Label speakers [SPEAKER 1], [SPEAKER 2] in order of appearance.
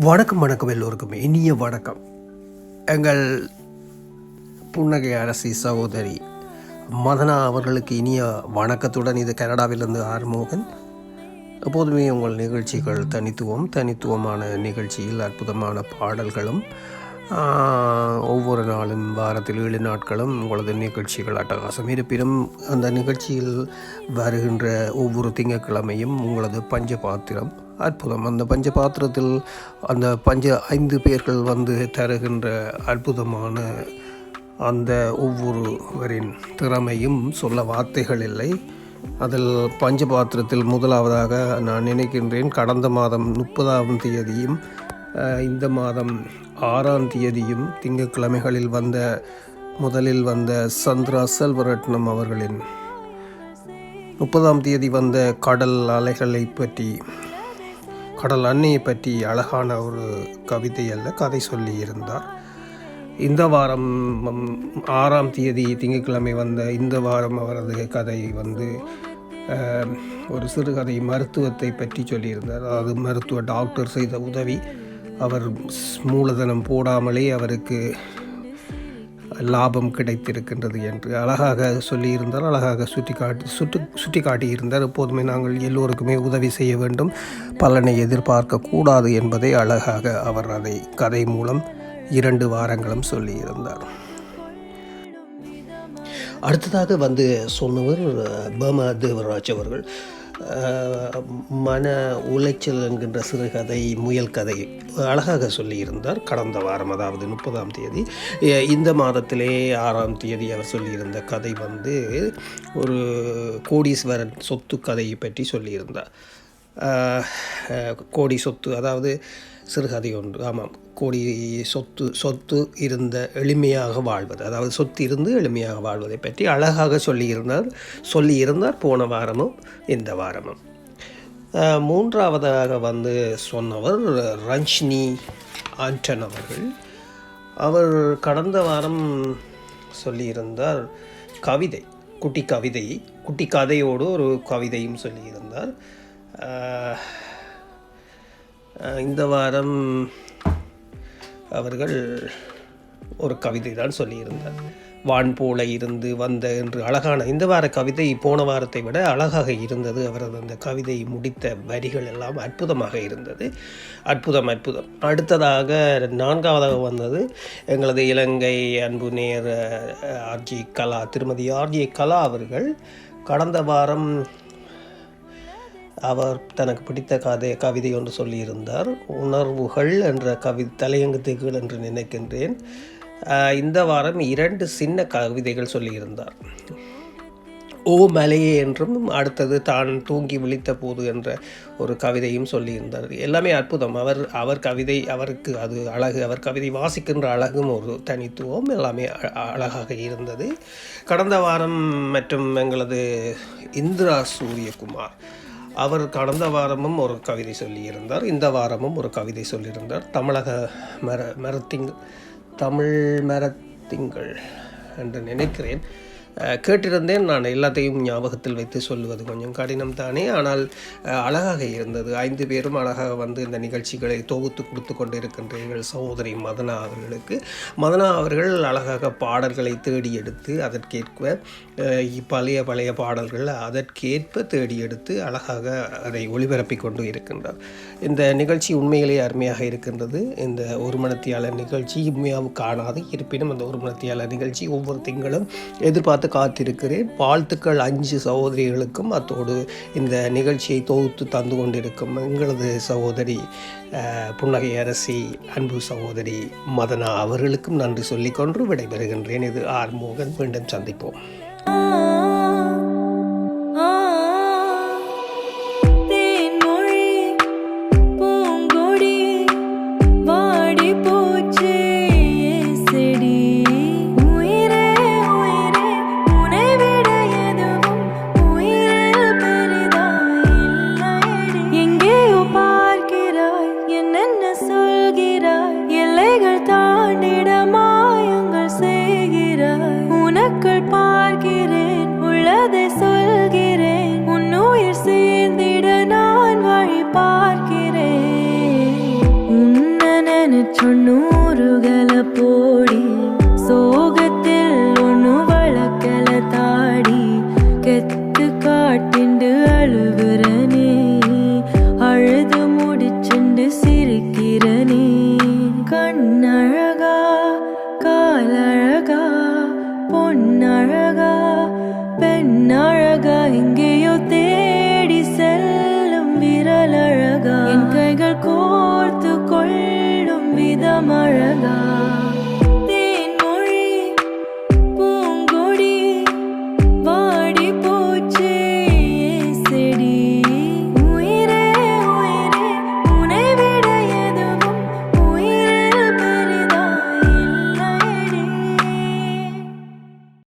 [SPEAKER 1] வணக்கம் வணக்கம் எல்லோருக்கும். இனிய வணக்கம். எங்கள் புன்னகை அரசி சகோதரி மதனா அவர்களுக்கு இனிய வணக்கத்துடன் இது கனடாவிலிருந்து ஆறுமுகன். எப்போதுமே உங்கள் நிகழ்ச்சிகள் தனித்துவம் தனித்துவமான நிகழ்ச்சியில் அற்புதமான பாடல்களும் ஒவ்வொரு நாளும் வாரத்தில் ஏழு நாட்களும் உங்களது நிகழ்ச்சிகள் அட்டகாசம் இருப்பினும் அந்த நிகழ்ச்சியில் வருகின்ற ஒவ்வொரு திங்கட்கிழமையும் உங்களது பஞ்ச பாத்திரம் அற்புதம். அந்த பஞ்ச பாத்திரத்தில் அந்த பஞ்ச ஐந்து பேர்கள் வந்து தருகின்ற அற்புதமான அந்த ஒவ்வொருவரின் திறமையும் சொல்ல வார்த்தைகள் இல்லை. அதில் பஞ்ச பாத்திரத்தில் முதலாவதாக நான் நினைக்கின்றேன் கடந்த மாதம் முப்பதாம் தேதியும் இந்த மாதம் ஆறாம் தேதியும் திங்கட்கிழமைகளில் வந்த முதலில் வந்த சந்திரா செல்வரட்னம் அவர்களின் முப்பதாம் தேதி வந்த கடல் அலைகளை பற்றி கடல் அன்னையை பற்றி அழகான ஒரு கவிதை அல்ல கதை சொல்லியிருந்தார். இந்த வாரம் ஆறாம் தேதி திங்கட்கிழமை வந்த இந்த வாரம் அவரது கதை வந்து ஒரு சிறுகதை மருத்துவத்தை பற்றி சொல்லியிருந்தார். அதாவது மருத்துவ டாக்டர் செய்த உதவி அவர் ஸ்- மூலதனம் போடாமலே அவருக்கு லாபம் கிடைத்திருக்கின்றது என்று அழகாக சொல்லியிருந்தார் அழகாக சுட்டி காட்டி சுட்டு சுட்டி காட்டியிருந்தார். எப்போதுமே நாங்கள் எல்லோருக்குமே உதவி செய்ய வேண்டும். பலனை எதிர்பார்க்க கூடாது என்பதை அழகாக அவர் அதை கதை மூலம் இரண்டு வாரங்களும் சொல்லியிருந்தார். அடுத்ததாக வந்து சொன்னவர் பர்மா பமா தேவராஜ் அவர்கள். மன உளைச்சல் என்கின்ற சிறுகதை முயல் கதை அழகாக சொல்லியிருந்தார். கடந்த வாரம் அதாவது முப்பதாம் தேதி இந்த மாதத்திலே ஆறாம் தேதி அவர் சொல்லியிருந்த கதை வந்து ஒரு கோடீஸ்வரன் சொத்து கதையை பற்றி சொல்லியிருந்தார். கோடி சொத்து அதாவது சிறுகதை ஒன்று ஆமாம். கோடி சொத்து சொத்து இருந்த எளிமையாக வாழ்வது. அதாவது சொத்து இருந்து எளிமையாக வாழ்வதை பற்றி அழகாக சொல்லியிருந்தார் சொல்லியிருந்தார் போன வாரமும் இந்த வாரமும். மூன்றாவதாக வந்து சொன்னவர் ரஞ்சினி ஆண்டன் அவர்கள். அவர் கடந்த வாரம் சொல்லியிருந்தார் கவிதை குட்டி கவிதை குட்டி கதையோடு ஒரு கவிதையும் சொல்லியிருந்தார். இந்த வாரம் அவர்கள் ஒரு கவிதை தான் சொல்லியிருந்தார். வான் போல இருந்து வந்த என்று அழகான இந்த வார கவிதை போன வாரத்தை விட அழகாக இருந்தது. அவரது அந்த கவிதை முடித்த வரிகள் எல்லாம் அற்புதமாக இருந்தது. அற்புதம் அற்புதம். அடுத்ததாக நான்காவதாக வந்தது எங்களது இலங்கை அன்பு நேர் ஆர்ஜி கலா திருமதி ஆர்ஜி கலா அவர்கள் கடந்த வாரம் அவர் தனக்கு பிடித்த கதை கவிதை ஒன்று சொல்லியிருந்தார். உணர்வுகள் என்ற கவி தலையங்கத்துகள் என்று நினைக்கின்றேன். இந்த வாரம் இரண்டு சின்ன கவிதைகள் சொல்லியிருந்தார். ஓ மலையே என்றும் அடுத்தது தான் தூங்கி விழித்த போது என்ற ஒரு கவிதையும் சொல்லியிருந்தார். எல்லாமே அற்புதம். அவர் அவர் கவிதை அவருக்கு அது அழகு அவர் கவிதை வாசிக்கின்ற அழகும் ஒரு தனித்துவம் எல்லாமே அ- அழகாக இருந்தது. கடந்த வாரம் மற்றும் எங்களது இந்திரா சூரியகுமார் அவர் கடந்த வாரமும் ஒரு கவிதை சொல்லியிருந்தார் இந்த வாரமும் ஒரு கவிதை சொல்லியிருந்தார். தமிழக மர மரத்திங் தமிழ் மரத்திங்கள் என்று நினைக்கிறேன். கேட்டிருந்தேன். நான் எல்லாத்தையும் ஞாபகத்தில் வைத்து சொல்லுவது கொஞ்சம் கடினம் தானே. ஆனால் அழகாக இருந்தது. ஐந்து பேரும் அழகாக வந்து இந்த நிகழ்ச்சிகளை தொகுத்து கொடுத்து கொண்டிருக்கின்றீர்கள் சகோதரி மதனா அவர்களுக்கு. மதனா அவர்கள் அழகாக பாடல்களை தேடி எடுத்து அதற்கேற்ப பழைய பழைய பாடல்கள் அதற்கேற்ப தேடி எடுத்து அழகாக அதை ஒளிபரப்பி கொண்டு இருக்கின்றார். இந்த நிகழ்ச்சி உண்மையிலேயே அருமையாக இருக்கின்றது. இந்த ஒரு மணத்தியாளர் நிகழ்ச்சி உண்மையாக காணாது. இருப்பினும் அந்த ஒரு மணத்தியாளர் நிகழ்ச்சி ஒவ்வொரு திங்களும் எதிர்பார்த்து காத்திருக்கிறேன். வாழ்த்துக்கள் அஞ்சு சகோதரிகளுக்கும் அத்தோடு இந்த நிகழ்ச்சியை தொகுத்து தந்து கொண்டிருக்கும் எங்களது சகோதரி அஹ், புன்னகை அரசி அன்பு சகோதரி மதனா அவர்களுக்கும் நன்றி சொல்லிக்கொண்டு விடைபெறுகின்றேன். இது ஆர் மோகன். மீண்டும் சந்திப்போம்.
[SPEAKER 2] get